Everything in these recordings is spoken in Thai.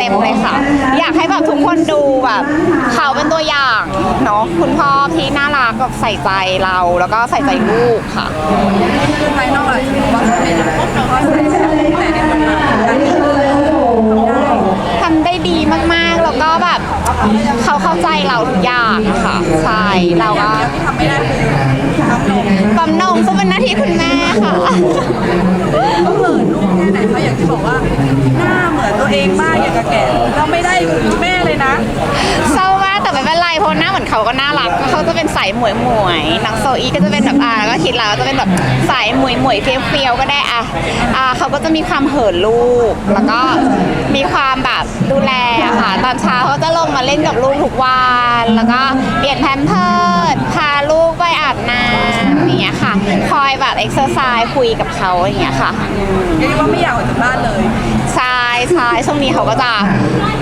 เต็มเลยค่ะ อยากให้แบบทุกคนดูแบบเขาเป็นตัวอย่างเนาะคุณพ่อที่น่ารักแบบใส่ใจเราแล้วก็ใส่ใจลูกค่ะภายนอกอาจจะรู้ว่าเป็นพวกเราใส่ใจแต่ในคนมาการที่เราได้ทำได้ดีมากๆแล้วก็แบบเขาเข้าใจเราทุกอย่างค่ะใช่เราก็ทำไม่ได้คือทำนมปั๊มนมซึ่งเป็นหน้าที่คุณแม่ค่ะก็เหมือนลูกแค่ไหนคะอยางที่บอกว่าหน้าเหมือนตัวเองมาก กับแก่เราไม่ได้แม่เลยนะเศร้ามากแต่ไม่เป็นไรเพราะหน้าเหมือนเขาก็น่ารักเขาจะเป็นสายหมวยหมวยน้องโซอีก็จะเป็นแบบอ่าก็คิดแล้วจะเป็นแบบสายหมวยหมวยเฟี้ยวเฟียวก็ได้อะอ่าเขาก็จะมีความเหินลูก แล้วก็มีความแบบดูแลค่ะตอนเช้าเขาจะลงมาเล่นกับลูกทุกวันแล้วก็เปลี่ยนแพมเพิร์ อย่างเงี้ยค่ะ คอยแบบเอ็กซ์ไซส์คุยกับเขาอย่างเงี้ยค่ะเรียกว่าไม่อยากออกจากบ้านเลย ใช่ใช่ช่วงนี้เขาก็จะ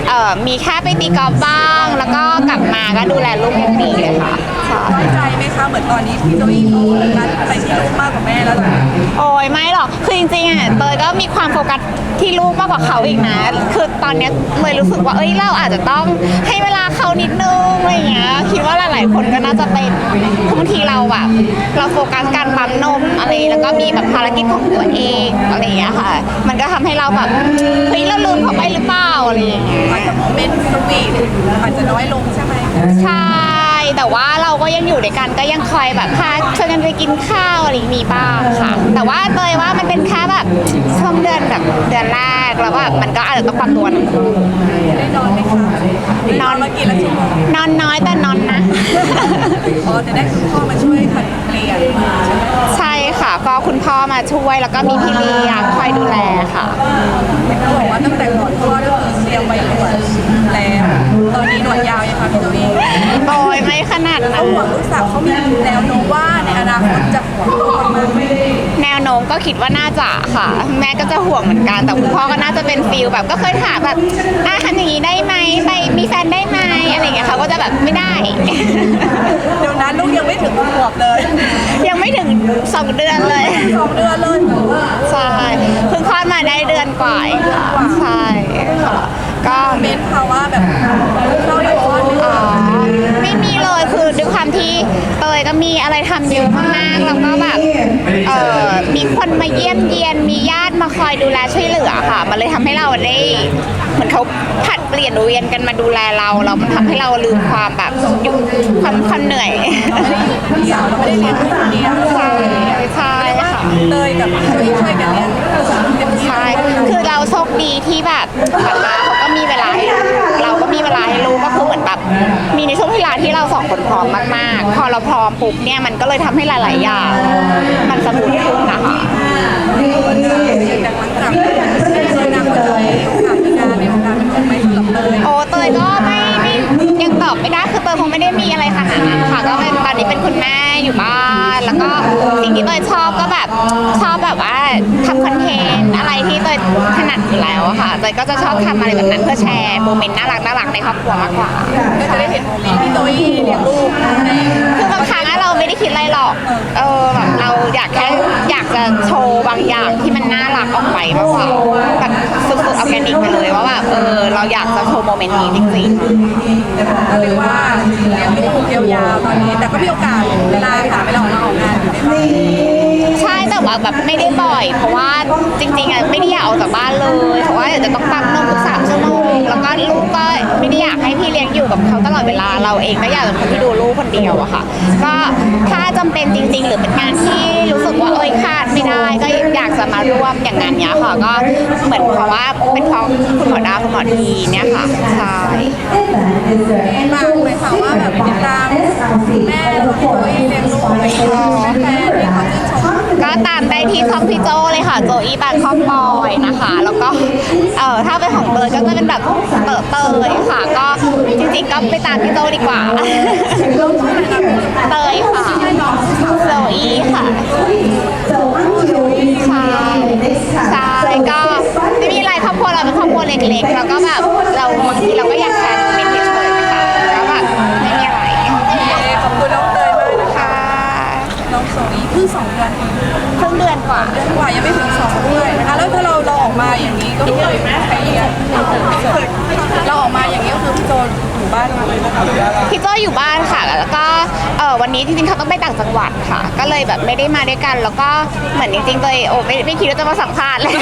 เอ่อมีแค่ไปตีกอล์ฟบ้าง แล้วก็กลับมาก็ดูแลลูกอย่างดีเลยค่ะใช่ น้อยใจไหมคะ เหมือนตอนนี้พี่โจอี้เขาโฟกัสไปที่ลูกมากกว่าแม่แล้วตอนนี้ โอ้ยไอะเตยก็มีความโฟกัสที่ลูกมากกว่าเขาอีกนะ คือตอนเนี้ยเลยรู้สึกว่าเอ้ยเราอาจจะต้องให้เวลาเขานิดนึงอะไรอย่างเงี้ยคิดว่าหลาย ๆ คนก็น่าจะเป็นบางทีเราแบบเราโฟกัสการปั๊มนมอะไรแล้วก็มีแบบภารกิจของตัวเองอะไรอย่างเงี้ยค่ะ มันก็ทำให้เราแบบเฮ้ยเราลืมเขาไปหรือเปล่าอะไรอย่างเงี้ยอาจจะโมเมนต์สวีทอาจจะน้อยลงใช่ไหม ใช่ แต่ว่าเราก็ยังอยู่ด้วยกันก็ยังคอยแบบพาชวนกันไปกินข้าวอะไรอย่างนี้มีบ้างค่ะ แต่ว่าเตยว่ามันเป็นแค่แบบช่วงเดือนแบบเดือนแรกแล้วแบบมันก็อาจจะต้องปรับตัวทั้งคู่ได้นอนไหมคะนอนมากี่ละชั่วโมงนอนน้อยแต่นอนนะอ๋อจะได้คุณพ่อมาช่วยผัดเปลี่ยนใช่ไหมใช่ค่ะก็คุณพ่อมาช่วยแล้วก็มีพี่เลี้ยงคอยดูแลค่ะเขาบอกว่าตั้งแต่ก่อนคลอดก็คือเตรียมไว้หน อี้โอ้ยไม่ขนาดนั้เขาน ห่วงลูกสาวเขามีแนวโน้มว่าในอนาคตจะห่วงลูกมากๆแนวโน้มก็คิดว่าน่าจะค่ะ แม่ก็จะห่วงเหมือนกัน แต่คุณพ่อก็น่าจะเป็นฟิลแบบก็เคยถามแบบอะทำอย่างนี้ได้ไหมไปมีแฟนได้ไหมอะไรอย่างเงี้ยเขาก็จะแบบไม่ได้ เดี๋ยวนั้นลูกยังไม่ถึงขวบเลยยังไม่ถึงสองเดือนเลยสองเดือนเลย ใช่เพิ่งคลอดมาได้เดือนกว่าเองค่ะใช่ค่ะก็ เมนภาวะแบบเข้าเดือนคลอดไหม อ๋อไม่มีเลยคือด้วยความที่เตยก็มี อะไรทำเยอะมากๆแล้วก็แบบเออมีคนมาเยี่ยมเยียนมีญาติมาคอยดูแลช่วยเหลือค่ะ มันเลยทำให้เราได้ เหมือนเขาผัดเปลี่ยนเวียนกันมาดูแลเราแล้วมันทำให้เราลืมความแบบยุความความเหนื่อยเดียวเราไม่ได้เลี้ยงลูกคนเดียวใช่ใช่ค่ะ เตยกับพี่ช่วยช่วยกันเลี้ยงเต็มที่ใช่ คือเราโชคดีที่แบบป๊าป๊าเขาก็มีเวลาให้เราก็มีเวลาให้ลูกก็คือเห มือนแบบมีในช่วงเวลาที่เราสองคนพร้อมมากๆ พอเราพร้อมปุ๊บเนี่ยมันก็เลยทำให้หลาย ๆ อย่าง มันสมูทขึ้นนะคะแต่หลังจากนี้ในอนาคตจะมีโอกาสมีงานในวงการเป็นคนไหมสำหรับเตยโอ้เตยก็ไม่ไม่ยังตอบไม่ได้คือเตยคงไม่ได้มีอะไรขนาดนั้นค่ะก็เป็นตอนนี้เป็นคุณแม่อยู่บ้านแล้วก็สิ่งที่เตยชอบก็แบบชอบแบบว่าทำคอ นต์อะไรที่เตยถนัดอยู่แล้วอะค่ะเตยก็จะชอบทำอะไรแบบนั้นเพื่อแชร์โมเมนต์น่ารักน่ารักในครอบครัวมากกว่า ก็จะได้เห็นโมเมนต์ที่โตอี้เลี้ยงลูกในคือบางครั้งอะเราไม่ได้คิดอะไรหรอก เออแบบเราอยากแค่อยากจะโชว์บางอย่างที่มันน่ารักออกไปมากกว่าแบบสุดๆออร์แกนิกไปเลยว่าแบบเออเราอยากจะโชว์โมเมนต์นี้จริงก็เรียกว่าเลี้ยงลูกยาวๆตอนนี้ แต่ก็มีโอกาสเวลาหาเวลาออกมาออกงานอยู่ในบ้านๆใช่แต่ ว่าแบบไม่ได้บ่อย เพราะว่าจริงๆอะไม่ได้อยากออกจากบ้านเลยเพราะว่าเดี๋ยวจะต้องปั๊มนมทุกสามชั่วโมงแล้วก็ลูกก็ไม่ได้อยากให้พี่เลี้ยงอยู่กับเขาตลอดเวลาเราเองก็อยากเป็นคนที่ดูลูกคนเดียวอะค่ะ ก็ถ้าจำเป็นจริง ๆ หรือเป็นงานที่รู้สึกว่าเอ้ยขาดไม่ได้ก็อยากจะมาร่วมอย่างนั้นเนี้ยค่ะก็เหมือนเพราะว่าเป็นเพราะคุณหมอดาวคุณหมอทีเนี่ยค่ะใช่มากเลยค่ะว่าแบบติดตามแม่ของพี่โอี้เลี้ยงลูกไปแฟน ก็ตามได้ที่ช่องพี่โจเลยค่ะ โจอี้บางคอกบอยนะคะ แล้วก็เอ่อถ้าเป็นของเตยก็จะเป็นแบบเต๋อเตยค่ะ ก็จริงๆก็ไปตามพี่โจดีกว่า เตยค่ะโจอีค่ะใช่ใช่ก็ไม่มีอะไรครอบครัวเราเป็นครอบครัวเล็กๆแล้วก็แบบเราบางทีเราก็ กว่าเดือนกว่ายังไม่ถึงสองด้วยนะคะแล้วถ้าเราเราออกมาอย่างนี้ก็คือใครเลี้ยเราออกมาอย่างนี้ก็คือพี่โจอยู่บ้านเลยนะคะพี่โจอยู่บ้านค่ะ แล้วก็เออวันนี้จริงๆเขาต้องไปต่างจังหวัดค่ะ ก็เลยแบบไม่ได้มาด้วยกัน แล้วก็เหมือนจริงๆตัวเองโอ้ไม่ไม่คิดว่าจะมาสัมภาษณ์เลย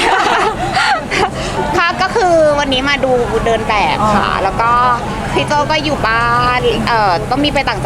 ค่ะก็คือวันนี้มาดูเดินแบบค่ะ แล้วก็พี่โจก็อยู่บ้านเอ่อต้องมีไปต่างจัง